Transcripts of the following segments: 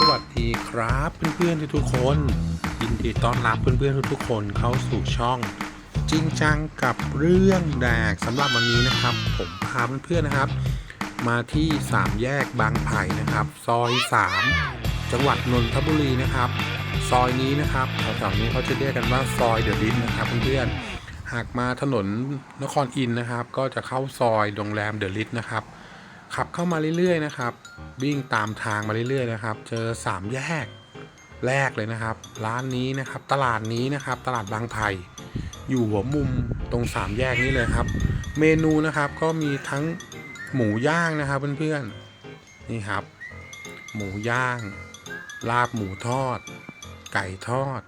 สวัสดีครับเพื่อนๆทุกๆคน ยินดีต้อนรับเพื่อนๆทุกๆคนเข้าสู่ช่อง จริงจังกับเรื่องแดกสำหรับวันนี้นะครับ ผมพาเพื่อนๆนะครับ มาที่3แยกบางไผ่นะครับ ซอย3จังหวัดนนทบุรีนะครับ ซอยนี้นะครับแถวๆนี้เขาจะเรียกกันว่าซอยเดอะลินนะครับเพื่อนๆหากมาถนนนครอินทร์นะครับ ก็จะเข้าซอยโรงแรมเดอะลินนะครับ ขับเข้ามาเรื่อยๆนะครับ วิ่งตามทางมาเรื่อยๆนะครับ เจอสามแยกแรกเลยนะครับ ร้านนี้นะครับ ตลาดนี้นะครับ ตลาดบางไผ่อยู่หัวมุมตรงสามแยกนี้เลยครับ เมนูนะครับก็มีทั้งหมูย่างนะครับเพื่อนๆนี่ครับ หมูย่าง ลาบหมูทอด ไก่ทอด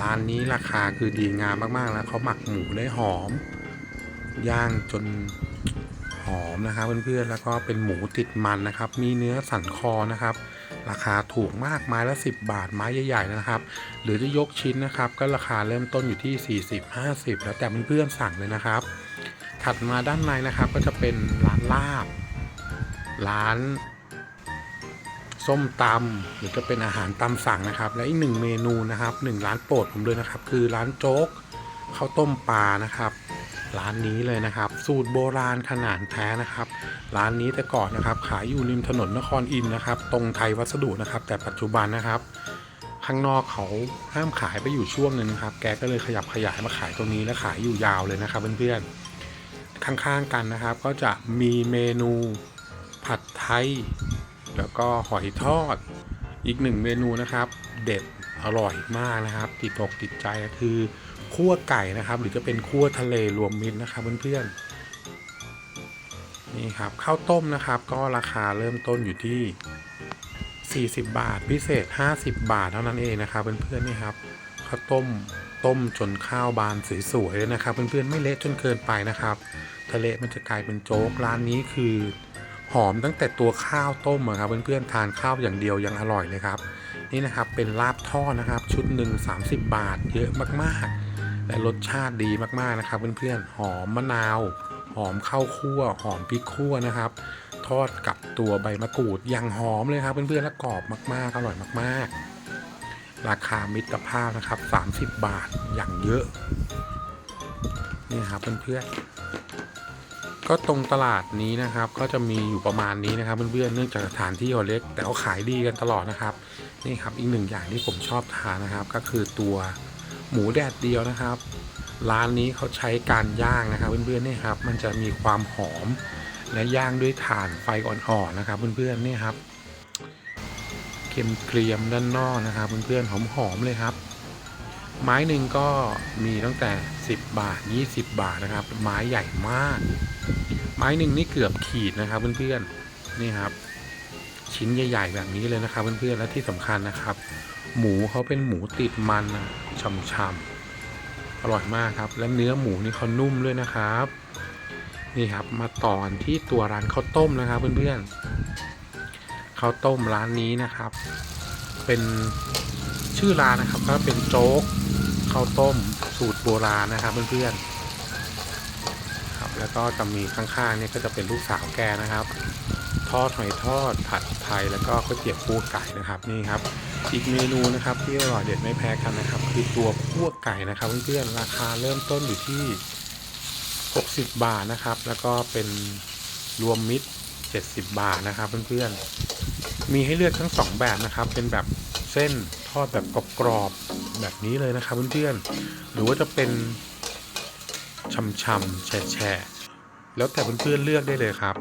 ร้านนี้ราคาคือดีงามมากๆแล้วเขาหมักหมูได้หอม ย่างจน มนะครับเพื่อนๆแล้วก็เป็นหมูติดมันนะครับ มีเนื้อสันคอนะครับ ราคาถูกมากไม้ละ 10 บาทไม้ใหญ่ ๆ นะครับ หรือจะยกชิ้นนะครับ ก็ราคาเริ่มต้นอยู่ที่ 40 50 แล้วแต่เพื่อนๆสั่งเลยนะครับ ถัดมาด้านในนะครับก็จะเป็นร้านลาบ ร้านส้มตำหรือจะเป็นอาหารตามสั่งนะครับ และอีกหนึ่งเมนูนะครับหนึ่งร้านโปรดผมเลยนะครับ คือร้านโจ๊กข้าวต้มปลานะครับ ร้านนี้เลยนะครับ สูตรโบราณขนาดแท้นะครับ ร้านนี้แต่ก่อนนะครับ ขายอยู่ริมถนนนครอินนะครับ ตรงไทยวัสดุนะครับ แต่ปัจจุบันนะครับ ข้างนอกเขาห้ามขายไปอยู่ช่วงหนึ่งครับ แกก็เลยขยับขยายมาขายตรงนี้และขายอยู่ยาวเลยนะครับเพื่อนๆข้างๆกันนะครับ ก็จะมีเมนูผัดไทย แล้วก็หอยทอด อีกหนึ่งเมนูนะครับ เด็ดอร่อยมากนะครับ ติดอกติดใจก็คือ คั่วไก่นะครับ หรือจะเป็นคั่วทะเลรวมมิตรนะครับเพื่อนๆนี่ครับข้าวต้มนะครับ ก็ราคาเริ่มต้นอยู่ที่ 40 บาท พิเศษ 50 บาทเท่านั้นเองนะครับเพื่อนๆนี่ครับข้าวต้มต้มจนข้าวบานสวยๆเลยนะครับ เพื่อนๆไม่เละจนเกินไปนะครับทะเลมันจะกลายเป็นโจ๊กร้านนี้คือหอมตั้งแต่ตัวข้าวต้มอะครับเพื่อนๆทานข้าวอย่างเดียวยังอร่อยเลยครับ นี่นะครับเป็นลาบทอดนะครับ ชุดหนึ่ง30 บาท เยอะมากๆ และรสชาติดีมากๆนะครับเพื่อนๆหอมมะนาว หอมข้าวคั่ว หอมพริกคั่วนะครับ ทอดกับตัวใบมะกรูดอย่างหอมเลยครับเพื่อนๆและกรอบมากๆอร่อยมากๆ ราคามิตรภาพนะครับ 30 บาทอย่างเยอะนี่ครับเพื่อนๆก็ตรงตลาดนี้นะครับ ก็จะมีอยู่ประมาณนี้นะครับเพื่อนๆเนื่องจากสถานที่เขาเล็ก แต่เขาขายดีกันตลอดนะครับนี่ครับอีกหนึ่งอย่างที่ผมชอบทานนะครับ ก็คือตัว หมูแดดเดียวนะครับ ร้านนี้เขาใช้การย่างนะครับเพื่อนๆนี่ครับ มันจะมีความหอม และย่างด้วยถ่านไฟอ่อนๆนะครับ เพื่อนๆนี่ครับเค็มเกรียมด้านนอกนะครับ เพื่อนๆหอมๆเลยครับ ไม้หนึ่งก็มีตั้งแต่ 10 บาท 20 บาทนะครับ ไม้ใหญ่มาก ไม้หนึ่งนี่เกือบขีดนะครับ เพื่อนๆนี่ครับ ชิ้นใหญ่ ๆ แบบนี้เลยนะครับ เพื่อนๆและที่สำคัญนะครับ หมูเขาเป็นหมูติดมันนะช่ำๆอร่อยมากครับ และเนื้อหมูนี่เขานุ่มด้วยนะครับ นี่ครับมาต่อกันที่ตัวร้านข้าวต้มนะครับเพื่อนๆข้าวต้มร้านนี้นะครับ เป็นชื่อร้านนะครับก็เป็นโจ๊กข้าวต้มสูตรโบราณนะครับเพื่อนๆครับแล้วก็จะมีข้างๆนี่ก็จะเป็นลูกสาวแกนะครับ ทอดหอยทอด ผัดไทยแล้วก็ก๋วยเตี๋ยวคั่วไก่นะครับนี่ครับ อีกเมนูนะครับที่อร่อยเด็ดไม่แพ้กันนะครับ คือตัวคั่วไก่นะครับเพื่อนๆราคาเริ่มต้นอยู่ที่ 60 บาทนะครับ แล้วก็เป็นรวมมิตร 70 บาทนะครับเพื่อนๆมีให้เลือกทั้ง 2 แบบนะครับ เป็นแบบเส้นทอดแบบกรอบๆแบบนี้เลยนะครับเพื่อนๆหรือว่าจะเป็นช่ำๆแฉะแล้วแต่เพื่อนๆเลือกได้เลยครับ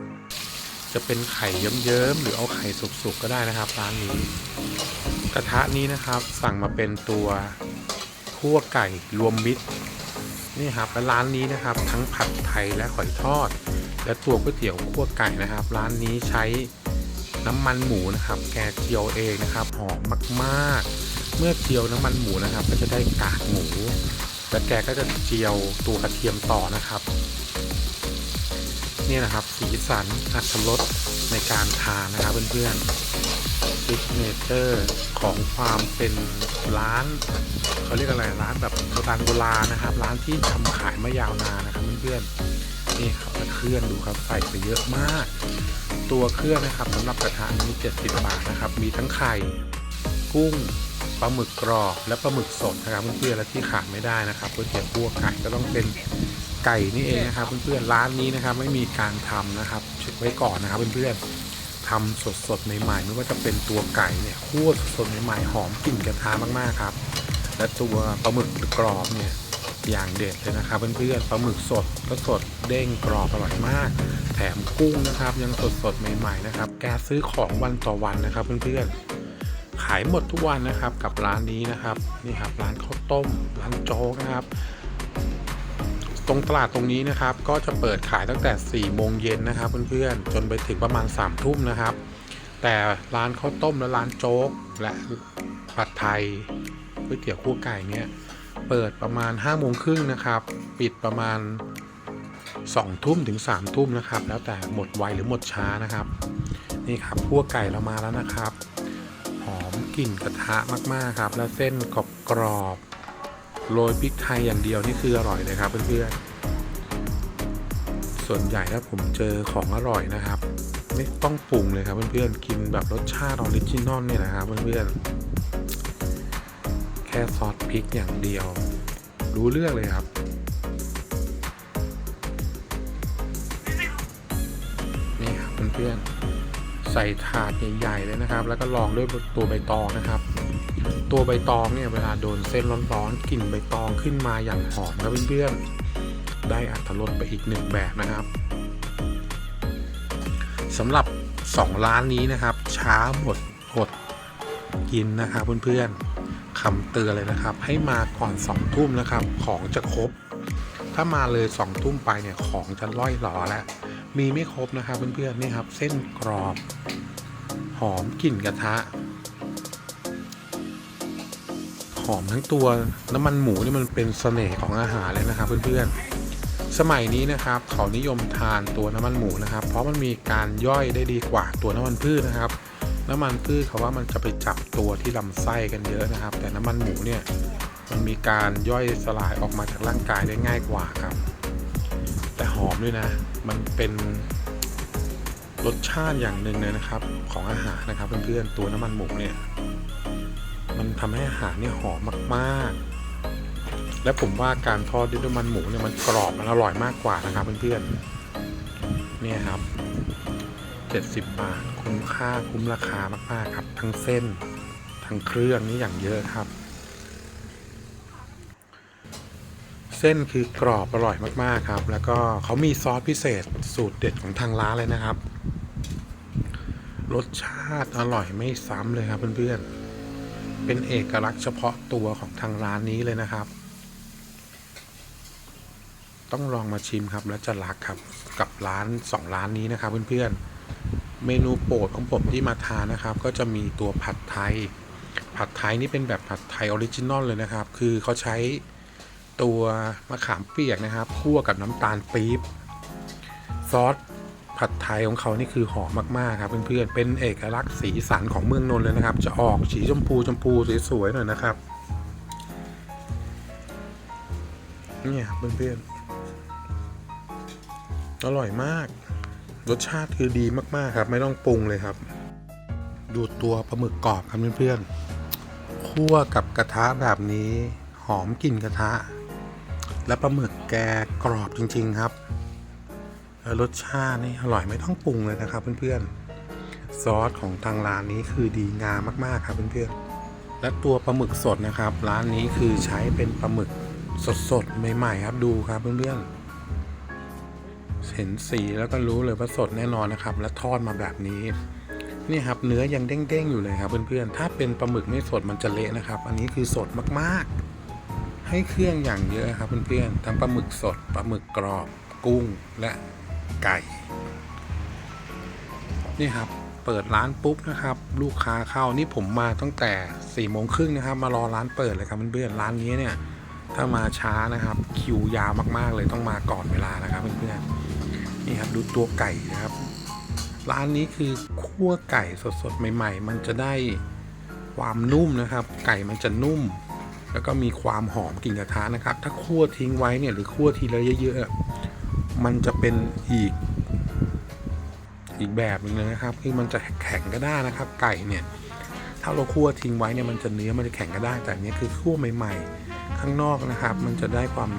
จะเป็นไข่เยิ้มๆหรือเอาไข่สุกๆก็ได้นะครับร้านนี้กระทะนี้นะครับสั่งมาเป็นตัวคั่วไก่รวมมิตรนี่ครับและร้านนี้นะครับ ทั้งผัดไทยและหอยทอด และตัวก๋วยเตี๋ยวคั่วไก่นะครับ ร้านนี้ใช้น้ำมันหมูนะครับ แกเจียวเองนะครับหอมมากๆ เมื่อเจียวน้ำมันหมูนะครับ ก็จะได้กากหมู และแกก็จะเจียวตัวกระเทียมต่อนะครับ นี่นะครับ สีสันอัตรสในการทานนะครับเพื่อนๆซิกเนเจอร์ของความเป็นร้านเขาเรียกอะไรร้านแบบโบราณโบราณนะครับ ร้านที่ทำขายมายาวนานนะครับเพื่อนๆนี่ครับและเครื่องดูครับใส่ไปเยอะมาก ตัวเครื่องนะครับสำหรับกระทะนี้70 บาทนะครับ มีทั้งไข่ กุ้ง ปลาหมึกกรอบและปลาหมึกสดนะครับเพื่อนๆและที่ขาดไม่ได้นะครับก๋วยเตี๋ยวคั่วไก่ก็ต้องเป็นไก่นี่เองนะครับเพื่อนๆร้านนี้นะครับไม่มีการทำนะครับเช็คไว้ก่อนนะครับเพื่อนๆทำสดๆใหม่ๆไม่ว่าจะเป็นตัวไก่เนี่ยคั่วสดๆใหม่ๆหอมกลิ่นกระทะมากๆครับ และตัวปลาหมึกกรอบเนี่ยอย่างเด็ดเลยนะครับเพื่อนๆปลาหมึกสดก็สดเด้งกรอบอร่อยมาก แถมกุ้งนะครับยังสดสดๆใหม่ๆนะครับแกซื้อของวันต่อวันนะครับเพื่อนๆ ขายหมดทุกวันนะครับกับร้านนี้นะครับนี่ครับร้านข้าวต้มร้านโจ๊กนะครับ ตรงตลาดตรงนี้นะครับ ก็จะเปิดขายตั้งแต่4โมงเย็นนะครับเพื่อนๆจนไปถึงประมาณ3ทุ่มนะครับ แต่ร้านข้าวต้มและร้านโจ๊กและผัดไทยก๋วยเตี๋ยวคั่วไก่เนี่ยเปิดประมาณ5โมงครึ่งนะครับ ปิดประมาณ2ทุ่มถึง3ทุ่มนะครับ แล้วแต่หมดไวหรือหมดช้านะครับ นี่ครับคั่วไก่เรามาแล้วนะครับ กลิ่นกระทะมากๆครับ แล้วเส้นกรอบกรอบๆโรยพริกไทยอย่างเดียวนี่คืออร่อยเลยครับเพื่อนๆส่วนใหญ่ถ้าผมเจอของอร่อยนะครับ ไม่ต้องปรุงเลยครับเพื่อนๆกินแบบรสชาติออริจินอลเนี่ยนะครับเพื่อนๆแค่ซอสพริกอย่างเดียว รู้เรื่องเลยครับนี่ครับเพื่อนๆ ใส่ถาดใหญ่ๆเลยนะครับ แล้วก็ลองด้วยตัวใบตองนะครับ ตัวใบตองเนี่ยเวลาโดนเส้นร้อนๆกลิ่นใบตองขึ้นมาอย่างหอมครับเพื่อนๆได้อัตรสไปอีกหนึ่งแบบนะครับสำหรับ 2 ร้านนี้นะครับ ช้าหมดอดกินนะครับเพื่อนๆคำเตือนเลยนะครับ ให้มาก่อน2ทุ่มนะครับ ของจะครบ ถ้ามาเลย2ทุ่มไปเนี่ยของจะล่อยหลอแล้ว มีไม่ครบนะครับเพื่อนๆนี่ครับ เส้นกรอบ หอมกลิ่นกระทะ หอมทั้งตัวน้ำมันหมูนี่มันเป็นเสน่ห์ของอาหารเลยนะครับเพื่อนๆ สมัยนี้นะครับ เขานิยมทานตัวน้ำมันหมูนะครับ เพราะมันมีการย่อยได้ดีกว่าตัวน้ำมันพืชนะครับ น้ำมันพืชเขาว่ามันจะไปจับตัวที่ลำไส้กันเยอะนะครับ แต่น้ำมันหมูเนี่ยมันมีการย่อยสลายออกมาจากร่างกายได้ง่ายกว่าครับ อมด้วยนะ มันเป็นรสชาติอย่างหนึ่งเลยนะครับ ของอาหารนะครับเพื่อนๆตัวน้ำมันหมูเนี่ย มันทำให้อาหารเนี่ยหอมมากๆ และผมว่าการทอดด้วยน้ำมันหมูเนี่ยมันกรอบมันอร่อยมากกว่านะครับเพื่อนๆเนี่ยครับ70บาทคุ้มค่าคุ้มราคามากๆครับ ทั้งเส้น ทั้งเครื่องนี่อย่างเยอะครับ เส้นคือกรอบอร่อยมากๆครับ แล้วก็เขามีซอสพิเศษสูตรเด็ดของทางร้านเลยนะครับ รสชาติอร่อยไม่ซ้ำเลยครับเพื่อนๆ เป็นเอกลักษณ์เฉพาะตัวของทางร้านนี้เลยนะครับ ต้องลองมาชิมครับแล้วจะรักครับกับร้านสองร้านนี้นะครับเพื่อนๆ เมนูโปรดของผมที่มาทานนะครับ ก็จะมีตัวผัดไทย ผัดไทยนี่เป็นแบบผัดไทยออริจินอลเลยนะครับ คือเขาใช้ ตัวมะขามเปียกนะครับคั่วกับน้ำตาลปี๊บซอสผัดไทยของเขานี่คือหอมมากๆครับเพื่อนๆเป็นเอกลักษณ์สีสันของเมืองนนท์เลยนะครับ จะออกสีชมพูชมพูสวยๆหน่อยนะครับเนี่ยเพื่อนๆอร่อยมาก รสชาติคือดีมากๆครับ ไม่ต้องปรุงเลยครับ ดูตัวปลาหมึกกรอบครับเพื่อนๆคั่วกับกระทะแบบนี้ หอมกลิ่นกระทะ และปลาหมึกแกกรอบจริง ๆ ครับรสชาตินี่อร่อยไม่ต้องปรุงเลยนะครับ เพื่อนๆ ซอสของทางร้านนี้คือดีงามมากๆครับเพื่อนๆ และตัวปลาหมึกสดนะครับ ร้านนี้คือใช้เป็นปลาหมึกสดๆใหม่ๆครับดูครับเพื่อนๆ เห็นสีแล้วก็รู้เลยว่าสดแน่นอนนะครับ และทอดมาแบบนี้นี่ครับเนื้อยังเด้งๆอยู่เลยครับเพื่อนๆ ถ้าเป็นปลาหมึกไม่สดมันจะเละนะครับ อันนี้คือสดมากๆ ให้เครื่องอย่างเยอะครับเพื่อนๆทั้งปลาหมึกสดปลาหมึกกรอบกุ้งและไก่ นี่ครับเปิดร้านปุ๊บนะครับ ลูกค้าเข้านี่ผมมาตั้งแต่4ี่โมงครึ่งนะครับ มารอร้านเปิดเลยครับเพื่อนๆร้านนี้เนี่ย ถ้ามาช้านะครับคิวยาวมากๆเลยต้องมาก่อนเวลานะครับเพื่อนๆนี่ครับดูตัวไก่นะครับ ร้านนี้คือคั่วไก่สดๆใหม่ ๆ มันจะได้ความนุ่มนะครับ ไก่มันจะนุ่ม แล้วก็มีความหอมกลิ่นกระทะนะครับ ถ้าคั่วทิ้งไว้เนี่ยหรือคั่วทีละเยอะๆมันจะเป็นอีก อีกแบบหนึงนะครับคือมันจะแข็งก็ได้นะครับ ไก่เนี่ย ถ้าเราคั่วทิ้งไว้เนี่ยมันจะเนื้อมันจะแข็งกระด้แต่อันนี้คือคั่วใหม่ ๆ ข้างนอกนะครับ มันจะได้ความ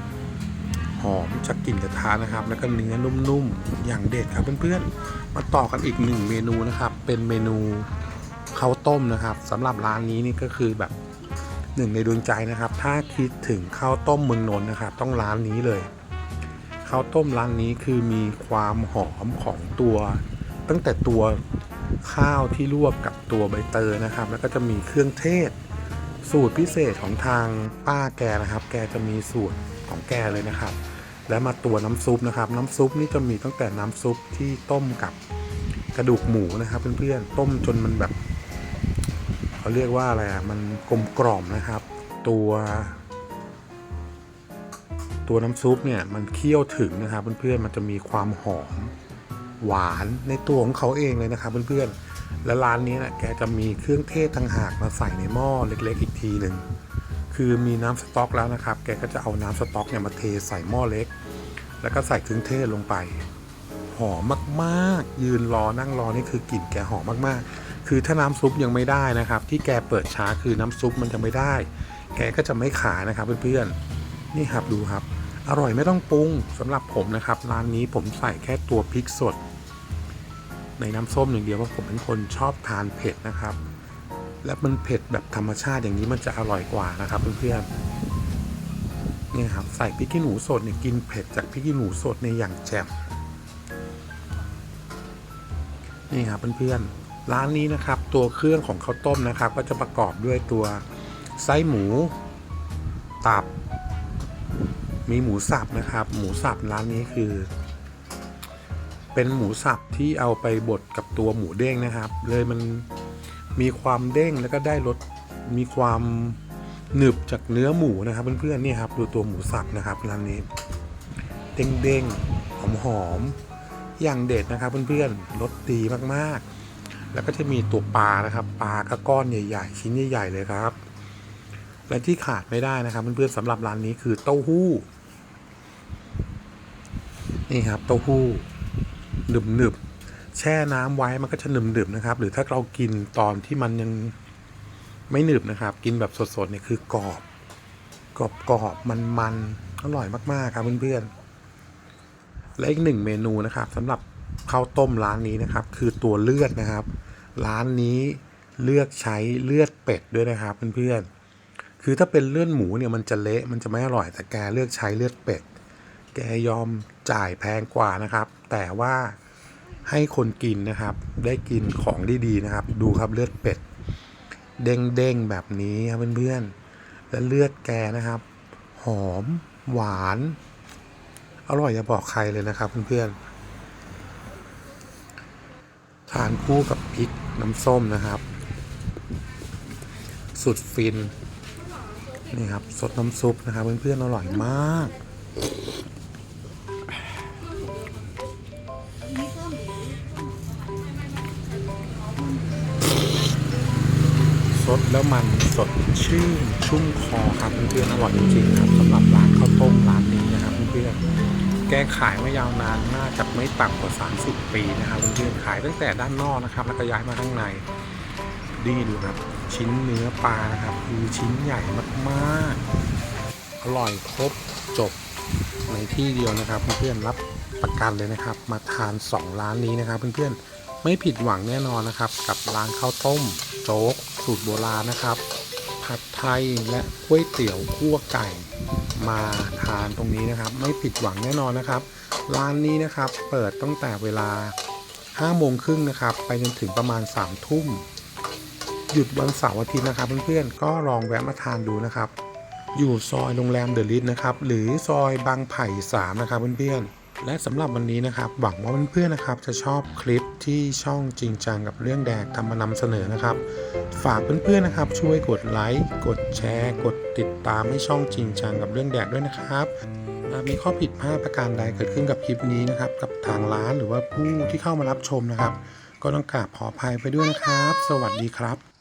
หอมจากกลิ่นกระทะนะครับ แล้วก็เนื้อนุ่มๆอย่างเด็ดครับเพื่อนๆมาต่อกันอีกหนึ่งเมนูนะครับ เป็นเมนูข้าวต้มนะครับสำหรับร้านนี้นี่ก็คือแบบ หนึ่งในดวงใจนะครับ ถ้าคิดถึงข้าวต้มเมืองนนท์นะครับ ต้องร้านนี้เลย ข้าวต้มร้านนี้คือมีความหอมของตัว ตั้งแต่ตัวข้าวที่ลวกกับตัวใบเตยนะครับ แล้วก็จะมีเครื่องเทศ สูตรพิเศษของทางป้าแกนะครับ แกจะมีสูตรของแกเลยนะครับ และมาตัวน้ำซุปนะครับ น้ำซุปนี่จะมีตั้งแต่น้ำซุปที่ต้มกับกระดูกหมูนะครับ เพื่อนๆต้มจนมันแบบ เขาเรียกว่าอะไรอะมันกลมกล่อมนะครับ ตัว ตัวน้ำซุปเนี่ยมันเคี่ยวถึงนะครับเพื่อนๆมันจะมีความหอมหวานในตัวของเขาเองเลยนะครับเพื่อนๆและร้านนี้นะแกจะมีเครื่องเทศต่างหากมาใส่ในหม้อเล็กๆ อีกทีหนึ่งคือมีน้ำสต๊อกแล้วนะครับ แกก็จะเอาน้ำสต๊อกเนี่ยมาเทใส่หม้อเล็ก แล้วก็ใส่เครื่องเทศลงไป หอมมากๆ ยืนรอนั่งรอนี่คือกลิ่นแกหอมมากๆ คือถ้าน้ำซุปยังไม่ได้นะครับ ที่แกเปิดช้าคือน้ำซุปมันจะไม่ได้ แกก็จะไม่ขายนะครับเพื่อนๆนี่ครับดูครับ อร่อยไม่ต้องปรุงสำหรับผมนะครับร้านนี้ผมใส่แค่ตัวพริกสด ในน้ำส้มอย่างเดียวเพราะผมเป็นคนชอบทานเผ็ดนะครับ และมันเผ็ดแบบธรรมชาติอย่างนี้มันจะอร่อยกว่านะครับเพื่อนๆนี่ครับใส่พริกขี้หนูสดเนี่ยกินเผ็ดจากพริกขี้หนูสดในอย่างแจ่มนี่ครับเพื่อนๆ ร้านนี้นะครับตัวเครื่องของข้าวต้มนะครับ ก็จะประกอบด้วยตัวไส้หมู ตับ มีหมูสับนะครับ หมูสับร้านนี้คือ เป็นหมูสับที่เอาไปบดกับตัวหมูเด้งนะครับ เลยมันมีความเด้งแล้วก็ได้รสมีความหนึบจากเนื้อหมูนะครับ เพื่อนๆนี่ครับดูตัวหมูสับนะครับร้านนี้ เด้งๆหอมๆอย่างเด็ดนะครับ เพื่อนๆรสดีมากๆ แล้วก็จะมีตัวปลานะครับปลาก็ก้อนใหญ่ ๆ ชิ้นใหญ่ ๆ เลยครับ และที่ขาดไม่ได้นะครับเพื่อนๆสำหรับร้านนี้คือเต้าหู้ นี่ครับเต้าหู้หนึบหนึบๆแช่น้ำไว้มันก็จะหนึบหนึบๆนะครับ หรือถ้าเรากินตอนที่มันยังไม่หนึบนะครับ กินแบบสดๆเนี่ยคือกรอบกรอบกรอบมันมันๆอร่อยมากๆครับเพื่อนๆและอีกหนึ่งเมนูนะครับสำหรับ ข้าวต้มร้านนี้นะครับ คือตัวเลือดนะครับ ร้านนี้เลือกใช้เลือดเป็ดด้วยนะครับเพื่อนๆคือถ้าเป็นเลือดหมูเนี่ยมันจะเละมันจะไม่อร่อยแต่แกเลือกใช้เลือดเป็ด แกยอมจ่ายแพงกว่านะครับ แต่ว่าให้คนกินนะครับ ได้กินของดีๆนะครับ ดูครับเลือดเป็ด เด้งๆแบบนี้ครับเพื่อนๆและเลือดแกนะครับ หอม หวาน อร่อยอย่าบอกใครเลยนะครับเพื่อนๆานคู่กับพริกน้ำส้มนะครับ สุดฟิน นี่ครับสดน้ำซุปนะครับเพื่อนๆอร่อยมาก สดแล้วมันสดชื่นชุ่มคอครับเพื่อนๆอร่อยจริงๆครับสำหรับร้านข้าวต้มร้านนี้นะครับเพื่อนๆ แกขายมายาวนานน่าจะไม่ต่ำกว่า 30 ปีนะครับเพื่อนๆขายตั้งแต่ด้านนอกนะครับ แล้วก็ย้ายมาข้างในดีดูครับ ชิ้นเนื้อปลานะครับ คือชิ้นใหญ่มากๆ อร่อยครบจบในที่เดียวนะครับ เพื่อนๆรับประกันเลยนะครับ มาทาน 2 ร้านนี้นะครับ เพื่อนๆไม่ผิดหวังแน่นอนนะครับ กับร้านข้าวต้ม โจ๊กสูตรโบราณนะครับ ผัดไทยและก๋วยเตี๋ยวคั่วไก่ มาทานตรงนี้นะครับ ไม่ผิดหวังแน่นอนนะครับ ร้านนี้นะครับเปิดตั้งแต่เวลา5โมงครึ่งนะครับ ไปจนถึงประมาณ3ทุ่มหยุดวันเสาร์อาทิตย์นะครับเพื่อนๆก็ลองแวะมาทานดูนะครับ อยู่ซอยโรงแรมเดอะลิทนะครับ หรือซอยบางไผ่3นะครับเพื่อนๆ และสำหรับวันนี้นะครับ หวังว่าเพื่อนๆนะครับ จะชอบคลิปที่ช่องจริงจังกับเรื่องแดกทำมานำเสนอนะครับ ฝากเพื่อนๆนะครับ ช่วยกดไลค์กดแชร์ กดติดตามให้ช่องจริงจังกับเรื่องแดกด้วยนะครับหากมีข้อผิดพลาดประการใดเกิดขึ้นกับคลิปนี้นะครับ กับทางร้านหรือว่าผู้ที่เข้ามารับชมนะครับ ก็ต้องกราบขออภัยไปด้วยนะครับ สวัสดีครับ